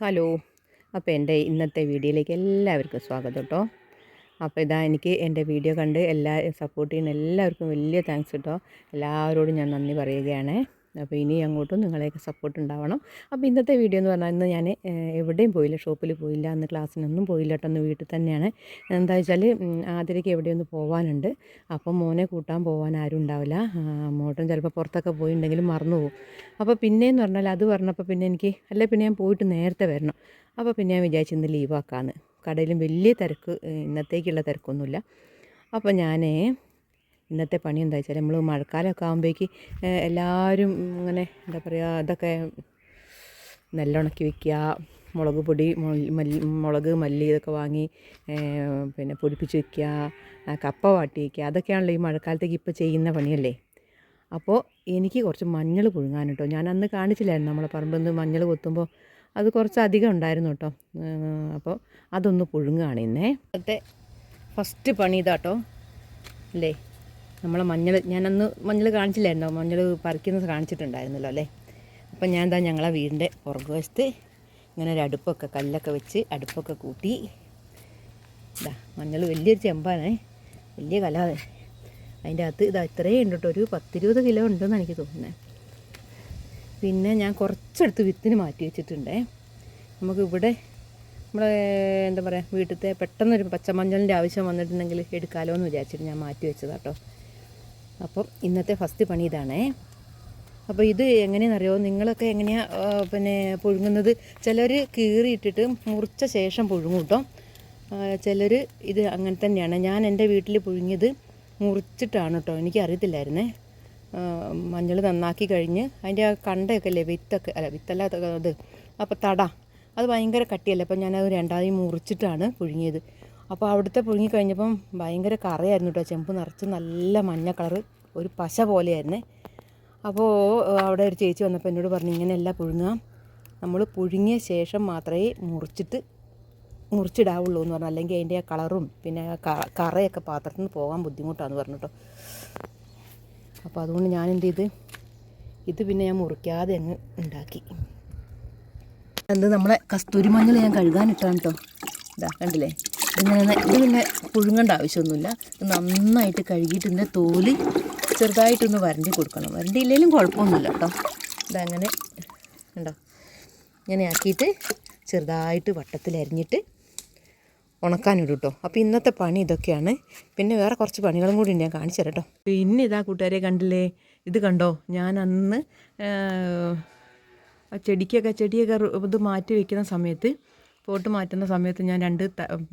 Hello. അപ്പോൾ എന്റെ ഇന്നത്തെ വീഡിയോയിലേക്ക് എല്ലാവർക്കും സ്വാഗതം കേട്ടോ അപ്പോൾ ഇതാ എനിക്ക് എന്റെ വീഡിയോ കണ്ട് എല്ലാ സപ്പോർട്ട് ചെയ്യുന്ന എല്ലാവർക്കും വലിയ താങ്ക്സ് കേട്ടോ എല്ലാവരോടും ഞാൻ നന്ദി പറയുകയാണ്. അപ്പോൾ ഇനി അങ്ങോട്ടും നിങ്ങളെയൊക്കെ സപ്പോർട്ട് ഉണ്ടാവണം. അപ്പോൾ ഇന്നത്തെ വീഡിയോ എന്ന് പറഞ്ഞാൽ ഇന്ന് ഞാൻ എവിടെയും പോയില്ല ഷോപ്പിൽ പോയില്ല അന്ന് ക്ലാസ്സിനൊന്നും പോയില്ല കേട്ടോ ഒന്ന് വീട്ടിൽ തന്നെയാണ്. എന്താ വെച്ചാൽ ആതിരയ്ക്ക് എവിടെയൊന്ന് പോകാനുണ്ട് അപ്പം മോനെ കൂട്ടാൻ പോകാൻ ആരും ഉണ്ടാവില്ല. മോട്ടം ചിലപ്പോൾ പുറത്തൊക്കെ പോയിട്ടുണ്ടെങ്കിലും മറന്നു പോകും. അപ്പോൾ പിന്നെയെന്ന് പറഞ്ഞാൽ അത് പറഞ്ഞപ്പോൾ പിന്നെ എനിക്ക് അല്ലെ പിന്നെ ഞാൻ പോയിട്ട് നേരത്തെ വരണം. അപ്പോൾ പിന്നെ ഞാൻ വിചാരിച്ചു ഇന്ന് ലീവാക്കാന്ന് കടയിലും വലിയ തിരക്ക് ഇന്നത്തേക്കുള്ള തിരക്കൊന്നുമില്ല. അപ്പോൾ ഞാൻ ഇന്നത്തെ പണി എന്താ വെച്ചാൽ നമ്മൾ മഴക്കാലമൊക്കെ ആകുമ്പോഴേക്ക് എല്ലാവരും ഇങ്ങനെ എന്താ പറയുക അതൊക്കെ നെല്ലുണക്കി വയ്ക്കുക മുളക് പൊടി മുളക് മല്ലി ഇതൊക്കെ വാങ്ങി പിന്നെ പൊടിപ്പിച്ച് വയ്ക്കുക കപ്പ വാട്ടി വയ്ക്കുക അതൊക്കെയാണല്ലോ ഈ മഴക്കാലത്തേക്ക് ഇപ്പോൾ ചെയ്യുന്ന പണിയല്ലേ? അപ്പോൾ എനിക്ക് കുറച്ച് മഞ്ഞൾ പുഴുങ്ങാൻ കേട്ടോ ഞാൻ അന്ന് കാണിച്ചില്ലായിരുന്നു നമ്മളെ പറമ്പിൽ നിന്ന് മഞ്ഞൾ കൊത്തുമ്പോൾ അത് കുറച്ച് അധികം ഉണ്ടായിരുന്നു കേട്ടോ. അപ്പോൾ അതൊന്ന് പുഴുങ്ങുകയാണ് ഇന്നേ. ഇന്നത്തെ ഫസ്റ്റ് പണി ഇതാട്ടോ. അല്ലേ? നമ്മളെ മഞ്ഞൾ ഞാനന്ന് മഞ്ഞൾ കാണിച്ചില്ലായിരുന്നോ? മഞ്ഞൾ പറിക്കുന്നത് കാണിച്ചിട്ടുണ്ടായിരുന്നല്ലോ അല്ലേ? അപ്പം ഞാൻ എന്താ ഞങ്ങളെ വീടിന്റെ പുറകുവശത്ത് ഇങ്ങനെ ഒരു അടുപ്പൊക്കെ കല്ലൊക്കെ വെച്ച് അടുപ്പൊക്കെ കൂട്ടി. ഇതാ മഞ്ഞൾ വലിയൊരു ചെമ്പാണേ. വലിയ കല. അതിന്റെ അകത്ത് ഇതാ ഇത്രയും ഉണ്ട് കേട്ടോ. ഒരു പത്തിരുപത് കിലോ ഉണ്ടെന്ന് എനിക്ക് തോന്നുന്നത് പിന്നെ ഞാൻ കുറച്ചെടുത്ത് വിത്തിന് മാറ്റി വെച്ചിട്ടുണ്ട്. നമുക്ക് ഇവിടെ നമ്മളെ എന്താ പറയുക വീട്ടിലത്തെ പെട്ടെന്നൊരു പച്ചമഞ്ഞളിന്റെ ആവശ്യം വന്നിട്ടുണ്ടെങ്കിൽ എടുക്കാമല്ലോ എന്ന് വിചാരിച്ചിട്ട് ഞാൻ മാറ്റി വെച്ചതാട്ടോ അപ്പം ഇന്നത്തെ ഫസ്റ്റ് പണി ഇതാണേ. അപ്പോൾ ഇത് എങ്ങനെയാണെന്നറിയോ? നിങ്ങളൊക്കെ എങ്ങനെയാണ് പിന്നെ പുഴുങ്ങുന്നത്? ചിലർ കീറിയിട്ടിട്ട് മുറിച്ച ശേഷം പുഴുങ്ങും കേട്ടോ. ചിലർ ഇത് അങ്ങനെ തന്നെയാണ്. ഞാൻ എന്റെ വീട്ടിൽ പുഴുങ്ങിയത് മുറിച്ചിട്ടാണ് കേട്ടോ. എനിക്കറിയത്തില്ലായിരുന്നേ. മഞ്ഞൾ നന്നാക്കി കഴിഞ്ഞ് അതിന്റെ ആ കണ്ടയൊക്കെ അല്ലേ വിത്തൊക്കെ അല്ല വിത്തല്ലാത്ത അത് അപ്പോൾ തട. അത് ഭയങ്കര കട്ടിയല്ലേ? അപ്പോൾ ഞാനത് രണ്ടാമത് മുറിച്ചിട്ടാണ് പുഴുങ്ങിയത്. അപ്പോൾ അവിടുത്തെ പുഴുങ്ങി കഴിഞ്ഞപ്പം ഭയങ്കര കറയായിരുന്നു കേട്ടോ ചെമ്പ് നിറച്ച് നല്ല മഞ്ഞ കളറ് ഒരു പശ പോലെയായിരുന്നേ. അപ്പോൾ അവിടെ ഒരു ചേച്ചി വന്നപ്പോൾ എന്നോട് പറഞ്ഞു ഇങ്ങനെയല്ല പുഴുങ്ങാം നമ്മൾ പുഴുങ്ങിയ ശേഷം മാത്രമേ മുറിച്ചിട്ട് മുറിച്ചിടാവുള്ളൂ എന്ന് പറഞ്ഞു. അല്ലെങ്കിൽ അതിന്റെ ആ കളറും പിന്നെ കറയൊക്കെ പാത്രത്തിൽ നിന്ന് പോകാൻ ബുദ്ധിമുട്ടാണെന്ന് പറഞ്ഞു കേട്ടോ അപ്പോൾ അതുകൊണ്ട് ഞാൻ എന്ത് ചെയ്ത് ഇത് പിന്നെ ഞാൻ മുറിക്കാതെ അങ്ങ് ഉണ്ടാക്കി. അത് നമ്മളെ കസ്തൂരി മഞ്ഞൾ ഞാൻ കഴുകാനിട്ടാണ് കേട്ടോ ഇതാ കണ്ടില്ലേ? ഇതിങ്ങനെ ഇത് പിന്നെ പുഴുങ്ങേണ്ട ആവശ്യമൊന്നുമില്ല. നന്നായിട്ട് കഴുകിയിട്ട് ഇതിന്റെ തോൽ ചെറുതായിട്ടൊന്ന് വരണ്ടി കൊടുക്കണം. വരണ്ടിയില്ലെങ്കിലും കുഴപ്പമൊന്നുമില്ല കേട്ടോ. ഇതങ്ങനെ ഉണ്ടോ ഇങ്ങനെ ആക്കിയിട്ട് ചെറുതായിട്ട് വട്ടത്തിൽ അരിഞ്ഞിട്ട് ഉണക്കാനിടും കേട്ടോ. അപ്പോൾ ഇന്നത്തെ പണി ഇതൊക്കെയാണ്. പിന്നെ വേറെ കുറച്ച് പണികളും കൂടി ഞാൻ കാണിച്ചു തരാം കേട്ടോ. പിന്നെ ഇതാ കൂട്ടുകാരെ കണ്ടില്ലേ? ഇത് കണ്ടോ? ഞാൻ അന്ന് ചെടിക്കൊക്കെ ചെടിയൊക്കെ ഇത് മാറ്റി വെക്കുന്ന സമയത്ത് പോട്ട് മാറ്റുന്ന സമയത്ത് ഞാൻ രണ്ട്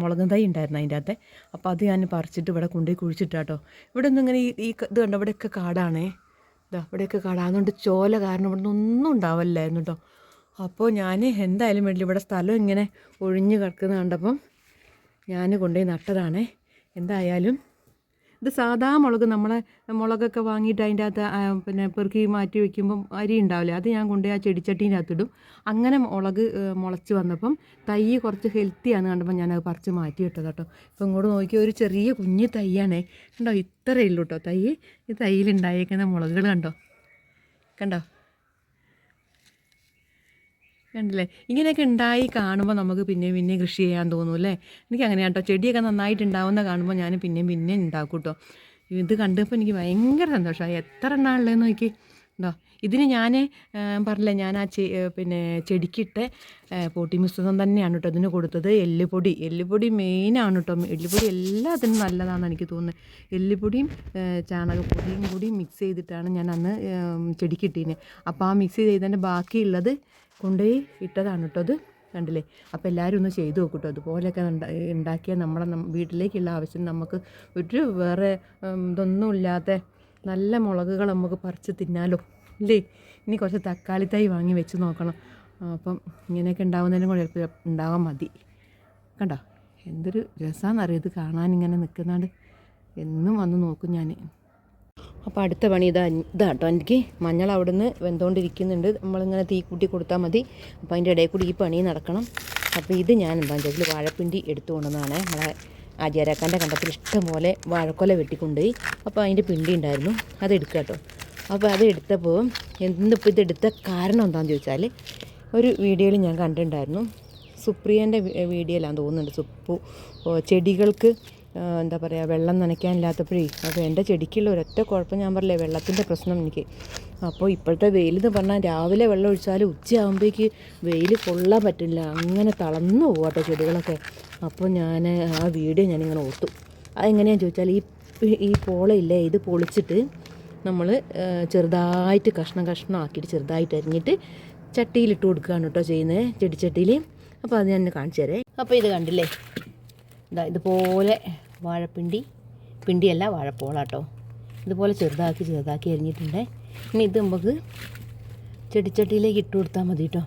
മുളകും തൈ ഉണ്ടായിരുന്നു അതിന്റെ അകത്തെ. അപ്പോൾ അത് ഞാൻ പറിച്ചിട്ട് ഇവിടെ കൊണ്ടുപോയി കുഴിച്ചിട്ടാട്ടോ. ഇവിടെ ഒന്നും ഇങ്ങനെ ഈ ഇത് കണ്ടോ? ഇവിടെയൊക്കെ കാടാണേ. ഇതാ ഇവിടെയൊക്കെ കാടാ അതുകൊണ്ട് ചോല കാരണം ഇവിടെ ഒന്നും ഉണ്ടാവില്ലായിരുന്നു കേട്ടോ അപ്പോൾ ഞാൻ എന്തായാലും വേണ്ടി ഇവിടെ സ്ഥലം ഇങ്ങനെ ഒഴിഞ്ഞ് കിടക്കുന്ന കണ്ടപ്പം ഞാൻ കൊണ്ടുപോയി നട്ടതാണേ. എന്തായാലും ഇത് സാധാ മുളക് നമ്മളെ മുളകൊക്കെ വാങ്ങിയിട്ട് അതിന്റെ അകത്ത് പിന്നെ പെറുക്കി മാറ്റി വെക്കുമ്പം അരി ഉണ്ടാവില്ലേ അത് ഞാൻ കൊണ്ടുപോയി ആ ചെടിച്ചട്ടീന്റെ അകത്തിടും. അങ്ങനെ മുളക് മുളച്ച് വന്നപ്പം തൈ കുറച്ച് ഹെൽത്തിയാണ് കണ്ടപ്പോൾ ഞാനത് പറിച്ച് മാറ്റി ഇട്ടത് കേട്ടോ. ഇപ്പം ഇങ്ങോട്ട് നോക്കി ഒരു ചെറിയ കുഞ്ഞ് തൈയാണേ. കണ്ടോ ഇത്രയേ ഉള്ളൂ കേട്ടോ തൈ. ഈ തൈയിലുണ്ടായേക്കുന്ന മുളകുകൾ കണ്ടോ? കണ്ടോ? കണ്ടില്ലേ? ഇങ്ങനെയൊക്കെ ഉണ്ടായി കാണുമ്പോൾ നമുക്ക് പിന്നെയും പിന്നെയും കൃഷി ചെയ്യാൻ തോന്നും അല്ലേ? എനിക്ക് അങ്ങനെ കേട്ടോ. ചെടിയൊക്കെ നന്നായിട്ട് ഉണ്ടാവുന്ന കാണുമ്പോൾ ഞാൻ പിന്നെയും പിന്നെയും ഉണ്ടാക്കും കേട്ടോ ഇത് കണ്ടപ്പോൾ എനിക്ക് ഭയങ്കര സന്തോഷമായി. എത്ര എണ്ണമുള്ളതെന്ന് നോക്കി. ഉണ്ടോ ഇതിന് ഞാൻ പറഞ്ഞില്ല ഞാൻ ആ ചെ പിന്നെ ചെടിക്കിട്ട് പോട്ടി മിശ്രിതം തന്നെയാണ് കേട്ടോ ഇതിന് കൊടുത്തത്. എല്ലുപൊടി എല്ലുപൊടി മെയിനാണ് കേട്ടോ. എല്ലുപൊടി എല്ലാത്തിനും നല്ലതാണ് എനിക്ക് തോന്നുന്നത് എല്ലുപൊടിയും ചാണകപ്പൊടിയും കൂടി മിക്സ് ചെയ്തിട്ടാണ് ഞാൻ അന്ന് ചെടിക്കിട്ടീന്. അപ്പോൾ ആ മിക്സ് ചെയ്തതിന്റെ ബാക്കിയുള്ളത് കൊണ്ടുപോയി ഇട്ടതാണ് കേട്ടോ അത് കണ്ടില്ലേ? അപ്പോൾ എല്ലാവരും ഒന്ന് ചെയ്തു നോക്കും കേട്ടോ അതുപോലെയൊക്കെ ഉണ്ടാക്കിയ നമ്മളെ വീട്ടിലേക്കുള്ള ആവശ്യം നമുക്ക് ഒരു വേറെ ഇതൊന്നുമില്ലാത്ത ഇതൊന്നും നല്ല മുളകുകൾ നമുക്ക് പറിച്ച് തിന്നാലോ. ഇല്ലേ? ഇനി കുറച്ച് തക്കാളി തൈ വാങ്ങി വെച്ച് നോക്കണം. അപ്പം ഇങ്ങനെയൊക്കെ ഉണ്ടാവുന്നതിനും കൂടെ ഉണ്ടാവാൻ മതി. കണ്ടോ? എന്തൊരു രസമാണെന്നറിയത് കാണാൻ ഇങ്ങനെ നിൽക്കുന്നാണ്ട്. എന്നും വന്ന് നോക്കും ഞാൻ അപ്പോൾ അടുത്ത പണി ഇതാ ഇതാ കേട്ടോ എനിക്ക് മഞ്ഞൾ അവിടെ നിന്ന് വെന്തുകൊണ്ടിരിക്കുന്നുണ്ട് നമ്മളിങ്ങനെ തീ കൂട്ടി കൊടുത്താൽ മതി. അപ്പോൾ അതിന്റെ ഇടയിൽ കൂടി ഈ പണി നടക്കണം. അപ്പോൾ ഇത് ഞാൻ എന്താ വെച്ചാൽ വാഴപ്പിണ്ടി എടുത്തു കൊണ്ടുവന്നതാണ്. നമ്മളെ ആചാരാക്കാന്റെ കണ്ടത്തിൽ ഇഷ്ടം പോലെ വാഴക്കൊല വെട്ടിക്കൊണ്ടുപോയി. അപ്പോൾ അതിന്റെ പിണ്ടി ഉണ്ടായിരുന്നു. അത് എടുക്കുക കേട്ടോ. അപ്പോൾ അത് എടുത്തപ്പോൾ എന്തിപ്പോൾ ഇത് എടുത്ത കാരണം എന്താണെന്ന് ചോദിച്ചാൽ ഒരു വീഡിയോയിൽ ഞാൻ കണ്ടിട്ടുണ്ടായിരുന്നു. സുപ്രിയന്റെ വീഡിയോയിലാണ് തോന്നുന്നുണ്ട്. സുപ്പു ചെടികൾക്ക് എന്താ പറയുക വെള്ളം നനയ്ക്കാനില്ലാത്തപ്പോഴേ അപ്പോൾ എന്റെ ചെടിക്കുള്ള ഒരൊറ്റ കുഴപ്പം ഞാൻ പറയില്ലേ വെള്ളത്തിന്റെ പ്രശ്നം എനിക്ക്. അപ്പോൾ ഇപ്പോഴത്തെ വെയിൽ എന്ന് പറഞ്ഞാൽ രാവിലെ വെള്ളം ഒഴിച്ചാൽ ഉച്ചയാകുമ്പോഴേക്ക് വെയിൽ കൊള്ളാൻ പറ്റില്ല. അങ്ങനെ തളർന്നു പോകട്ടെ ചെടികളൊക്കെ. അപ്പോൾ ഞാൻ ആ വീഡിയോ ഞാനിങ്ങനെ ഓർത്തു. അതെങ്ങനെയാണെന്ന് ചോദിച്ചാൽ ഈ ഈ പോളയില്ലേ ഇത് പൊളിച്ചിട്ട് നമ്മൾ ചെറുതായിട്ട് കഷ്ണം കഷ്ണം ആക്കിയിട്ട് ചെറുതായിട്ട് അരിഞ്ഞിട്ട് ചട്ടിയിലിട്ട് കൊടുക്കുകയാണ് കേട്ടോ ചെയ്യുന്നത് ചെടിച്ചട്ടിയിൽ. അപ്പോൾ അത് ഞാൻ കാണിച്ചു തരേ. അപ്പോൾ ഇത് കണ്ടില്ലേ ഇതാ ഇതുപോലെ വാഴപ്പിണ്ടി പിണ്ടിയല്ല വാഴപ്പോളാട്ടോ. ഇതുപോലെ ചെറുതാക്കി ചെറുതാക്കി അരിഞ്ഞിട്ടുണ്ട്. ഇനി ഇത് നമുക്ക് ചെടിച്ചട്ടിയിലേക്ക് ഇട്ട് കൊടുത്താൽ മതി കേട്ടോ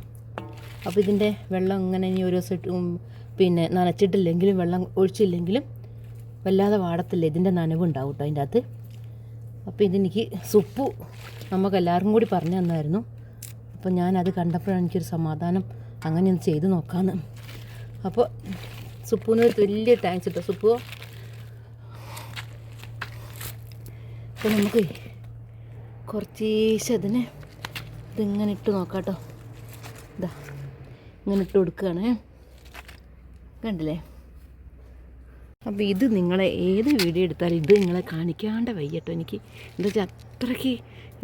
അപ്പോൾ ഇതിന്റെ വെള്ളം ഇങ്ങനെ ഇനി ഓരോ സെറ്റ് പിന്നെ നനച്ചിട്ടില്ലെങ്കിലും വെള്ളം ഒഴിച്ചില്ലെങ്കിലും വല്ലാതെ വാടത്തില്ല. ഇതിന്റെ നനവുണ്ടാവും കേട്ടോ അതിന്റെ അകത്ത്. അപ്പോൾ ഇതെനിക്ക് സുപ്പു നമുക്ക് എല്ലാവർക്കും കൂടി പറഞ്ഞു തന്നായിരുന്നു. അപ്പോൾ ഞാനത് കണ്ടപ്പോഴാണ് എനിക്കൊരു സമാധാനം. അങ്ങനെ ഒന്ന് ചെയ്ത് നോക്കാമെന്ന് അപ്പോൾ സുപ്പുവിന് ഒരു വലിയ താങ്ക്സ് കേട്ടോ സുപ്പു. അപ്പോൾ നമുക്ക് കുറച്ചേശ്ശെ അതിന് ഇതിങ്ങനെ ഇട്ട് നോക്കാട്ടോ. കേട്ടോ ഇതാ ഇങ്ങനെ ഇട്ട് കൊടുക്കുകയാണ്. കണ്ടില്ലേ? അപ്പോൾ ഇത് നിങ്ങളെ ഏത് വീഡിയോ എടുത്താലും ഇത് നിങ്ങളെ കാണിക്കാണ്ട് വയ്യട്ടോ എനിക്ക്. എന്താ വെച്ചാൽ അത്രയ്ക്ക്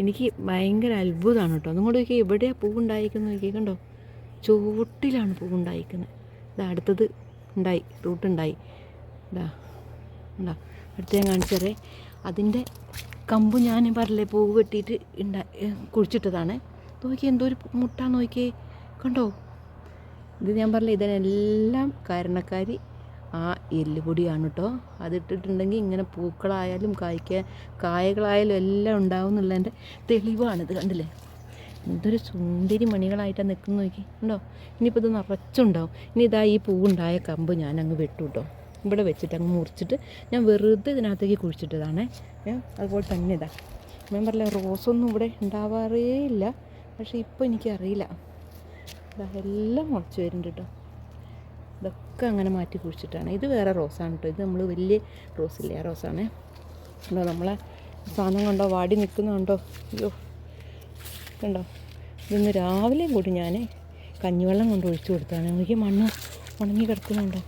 എനിക്ക് ഭയങ്കര അത്ഭുതമാണ് കേട്ടോ. അതുകൊണ്ട് നോക്കി എവിടെയാണ് പൂവുണ്ടായിരിക്കുന്നത് നോക്കി കണ്ടോ? ചുവട്ടിലാണ് പൂവുണ്ടായിരിക്കുന്നത്. ഇതാ അടുത്തത് ഉണ്ടായി റൂട്ടുണ്ടായി ഇതാ ഉണ്ടാ അടുത്ത് ഞാൻ കാണിച്ചറേ അതിന്റെ കമ്പ് ഞാൻ പറഞ്ഞില്ലേ പൂവ് വെട്ടിയിട്ട് ഉണ്ടാ കുഴിച്ചിട്ടതാണ്. നോക്കി എന്തോ ഒരു മുട്ട നോക്കിയേ. കണ്ടോ? ഇത് ഞാൻ പറഞ്ഞില്ല ഇതിനെല്ലാം കാരണക്കാരി ആ എല്ലുപൊടിയാണ് കേട്ടോ അതിട്ടിട്ടുണ്ടെങ്കിൽ ഇങ്ങനെ പൂക്കളായാലും കായ്ക്ക കായകളായാലും എല്ലാം ഉണ്ടാവും എന്നുള്ളതിന്റെ തെളിവാണിത് കണ്ടില്ലേ? എന്തൊരു സുന്ദരി മണികളായിട്ടാണ് നിൽക്കുന്ന നോക്കി. ഉണ്ടോ ഇനിയിപ്പോൾ ഇത് നിറച്ചുണ്ടാവും. ഇനി ഇതാ ഈ പൂവുണ്ടായ കമ്പ് ഞാൻ അങ്ങ് വെട്ടു കേട്ടോ ഇവിടെ വെച്ചിട്ട് അങ്ങ് മുറിച്ചിട്ട് ഞാൻ വെറുതെ ഇതിനകത്തേക്ക് കുഴിച്ചിട്ടതാണേ. അതുപോലെ തന്നെ ഇതാ. ഞാൻ പറഞ്ഞില്ല റോസൊന്നും ഇവിടെ ഉണ്ടാവാറേ ഇല്ല. പക്ഷേ ഇപ്പോൾ എനിക്കറിയില്ല. എല്ലാം മുളച്ച് വരുന്നുണ്ട് കേട്ടോ. ഇതൊക്കെ അങ്ങനെ മാറ്റി കുഴിച്ചിട്ടാണ്. ഇത് വേറെ റോസാണ് കേട്ടോ. ഇത് നമ്മൾ വലിയ റോസ് ആ റോസാണ്. കണ്ടോ നമ്മളെ സാധനം കണ്ടോ? വാടി നിൽക്കുന്നുണ്ടോ? അയ്യോ. കണ്ടോ? ഇതൊന്ന് രാവിലെയും കൂടി ഞാൻ കഞ്ഞിവെള്ളം കൊണ്ട് ഒഴിച്ചു കൊടുത്താണ് എനിക്ക് മണ്ണ് ഉണങ്ങി കിടക്കുന്നുണ്ടോ.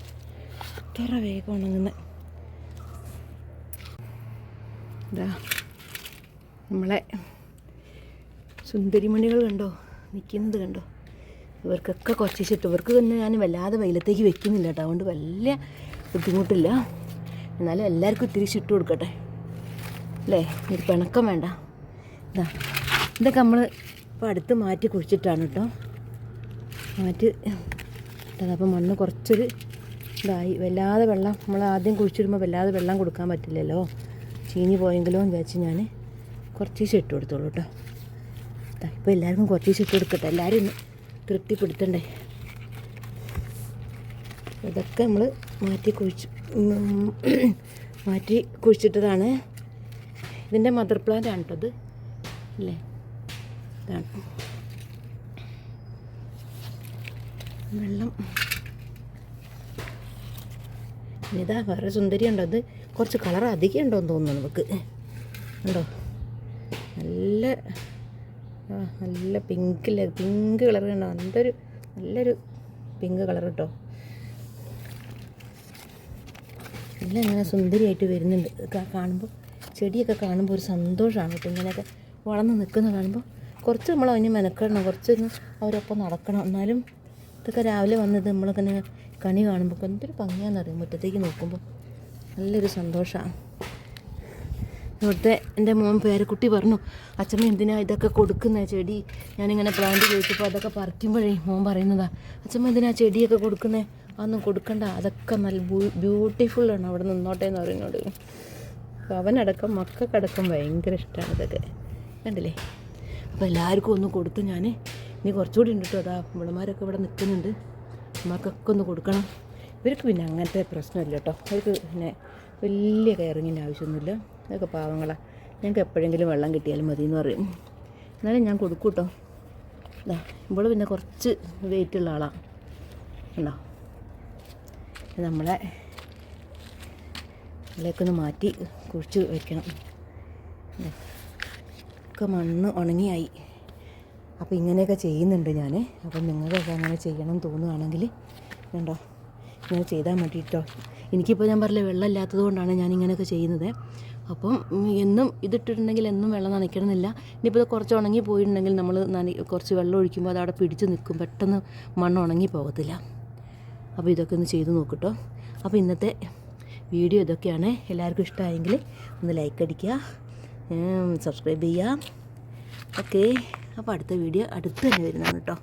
ഇത്ര വേഗം ഉണങ്ങുന്നത് ഇതാ നമ്മളെ സുന്ദരിമണികൾ കണ്ടോ? നിൽക്കുന്നത് കണ്ടോ? ഇവർക്കൊക്കെ കുറച്ച് ഇഷ്ടം ഇവർക്ക് തന്നെ ഞാൻ വല്ലാതെ വെയിലത്തേക്ക് വെക്കുന്നില്ല കേട്ടോ. അതുകൊണ്ട് വലിയ ബുദ്ധിമുട്ടില്ല. എന്നാലും എല്ലാവർക്കും ഇത്തിരി ഇട്ട് കൊടുക്കട്ടെ. അല്ലേ? ഒരു പിണക്കം വേണ്ട. ഇതാ ഇതൊക്കെ നമ്മൾ ഇപ്പോൾ അടുത്ത് മാറ്റി കുഴിച്ചിട്ടാണ് കേട്ടോ മാറ്റി അപ്പോൾ മണ്ണ് കുറച്ചൊരു ഇതായി. വല്ലാതെ വെള്ളം നമ്മൾ ആദ്യം കുഴിച്ചിടുമ്പോൾ വല്ലാതെ വെള്ളം കൊടുക്കാൻ പറ്റില്ലല്ലോ. ചീഞ്ഞ് പോയെങ്കിലോ എന്ന് വിചാരിച്ച് ഞാൻ കുറച്ച് ഇട്ട് കൊടുത്തോളൂ കേട്ടോ ഇപ്പോൾ എല്ലാവർക്കും കുറച്ച് ഇട്ട് കൊടുക്കട്ടെ. എല്ലാവരും ഒന്ന് തൃപ്തിപ്പെടുത്തണ്ടേ? ഇതൊക്കെ നമ്മൾ മാറ്റി കുഴിച്ച് മാറ്റി കുഴിച്ചിട്ടതാണ്. ഇതിന്റെ മദർ പ്ലാന്റ് ആണ് കേട്ടോ ഇത്. അല്ലേ? വെള്ളം. ഇതാ വേറെ സുന്ദരി ഉണ്ടോ? അത് കുറച്ച് കളർ അധികം ഉണ്ടോ എന്ന് തോന്നുന്നു നമുക്ക്. ഉണ്ടോ? നല്ല നല്ല പിങ്കിൽ പിങ്ക് കളർ കണ്ടോ? നല്ലൊരു നല്ലൊരു പിങ്ക് കളർ കേട്ടോ. നല്ല ഇങ്ങനെ സുന്ദരിയായിട്ട് വരുന്നുണ്ട്. കാണുമ്പോൾ ചെടിയൊക്കെ കാണുമ്പോൾ ഒരു സന്തോഷമാണ് കേട്ടോ. ഇങ്ങനെയൊക്കെ വളർന്ന് നിൽക്കുന്ന കാണുമ്പോൾ കുറച്ച് നമ്മൾ അതിന് മെനക്കെടണം കുറച്ചൊന്ന് അവരൊപ്പം നടക്കണം. എന്നാലും ഇതൊക്കെ രാവിലെ വന്നത് നമ്മളിങ്ങനെ കണി കാണുമ്പോൾ എന്തൊരു ഭംഗിയാണെന്നറിയാം? മുറ്റത്തേക്ക് നോക്കുമ്പോൾ നല്ലൊരു സന്തോഷമാണ് ഇവിടുത്തെ എന്റെ മോൻ പേരക്കുട്ടി പറഞ്ഞു അച്ഛമ്മ എന്തിനാ ഇതൊക്കെ കൊടുക്കുന്ന? ചെടി ഞാനിങ്ങനെ പ്ലാന്റ് ചോദിച്ചപ്പോൾ അതൊക്കെ പറിക്കുമ്പോഴേ മോൻ പറയുന്നതാ അച്ഛമ്മ എന്തിനാ ചെടിയൊക്കെ കൊടുക്കുന്നത് അതൊന്നും കൊടുക്കണ്ട അതൊക്കെ നല്ല ബ്യൂട്ടിഫുള്ളാണ് അവിടെ നിന്നോട്ടെ എന്ന് പറയുന്നോട് അവനടക്കം മക്കൾക്കടക്കം ഭയങ്കര ഇഷ്ടമാണ് ഇതൊക്കെ. കണ്ടില്ലേ? അപ്പോൾ എല്ലാവർക്കും ഒന്ന് കൊടുത്തു ഞാൻ ഇനി കുറച്ചുകൂടി ഉണ്ട് കേട്ടോ അതാ ഇവിളമാരൊക്കെ ഇവിടെ നിൽക്കുന്നുണ്ട്. അമ്മക്കൊക്കെ ഒന്ന് കൊടുക്കണം. ഇവർക്ക് പിന്നെ അങ്ങനത്തെ പ്രശ്നമില്ല കേട്ടോ അവർക്ക് പിന്നെ വലിയ കയറിങ്ങിന്റെ ആവശ്യമൊന്നുമില്ല. അതൊക്കെ പാവങ്ങളാണ് ഞങ്ങൾക്ക് എപ്പോഴെങ്കിലും വെള്ളം കിട്ടിയാലും മതി എന്ന് പറയും. എന്നാലും ഞാൻ കൊടുക്കും കേട്ടോ ഇതാ ഇവിടെ പിന്നെ കുറച്ച് വെയിറ്റ് ഉള്ള ആളാണ് ഉണ്ടോ നമ്മളെ ഇതിലേക്കൊന്ന് മാറ്റി കുഴിച്ച് വയ്ക്കണം. ഒക്കെ മണ്ണ് ഉണങ്ങിയായി. അപ്പോൾ ഇങ്ങനെയൊക്കെ ചെയ്യുന്നുണ്ട് ഞാൻ അപ്പം നിങ്ങൾക്കൊക്കെ അങ്ങനെ ചെയ്യണം തോന്നുകയാണെങ്കിൽ കണ്ടോ ഇങ്ങനെ ചെയ്താൽ മതി കേട്ടോ എനിക്കിപ്പോൾ ഞാൻ പറഞ്ഞില്ല വെള്ളം ഇല്ലാത്തത് കൊണ്ടാണ് ഞാൻ ഇങ്ങനെയൊക്കെ ചെയ്യുന്നത്. അപ്പം എന്നും ഇതിട്ടിട്ടുണ്ടെങ്കിൽ എന്നും വെള്ളം നനയ്ക്കണമെന്നില്ല. ഇനിയിപ്പോൾ കുറച്ച് ഉണങ്ങി പോയിട്ടുണ്ടെങ്കിൽ നമ്മൾ നന കുറച്ച് വെള്ളം ഒഴിക്കുമ്പോൾ അത് അവിടെ പിടിച്ച് നിൽക്കും. പെട്ടെന്ന് മണ്ണ് ഉണങ്ങി പോകത്തില്ല. അപ്പോൾ ഇതൊക്കെ ഒന്ന് ചെയ്ത് നോക്കട്ടോ അപ്പോൾ ഇന്നത്തെ വീഡിയോ ഇതൊക്കെയാണ്. എല്ലാവർക്കും ഇഷ്ടമായെങ്കിൽ ഒന്ന് ലൈക്ക് അടിക്കുക. സബ്സ്ക്രൈബ് ചെയ്യാം. ഓക്കെ അപ്പോൾ അടുത്ത വീഡിയോ അടുത്ത് തന്നെ വരുന്നതാണ് കേട്ടോ.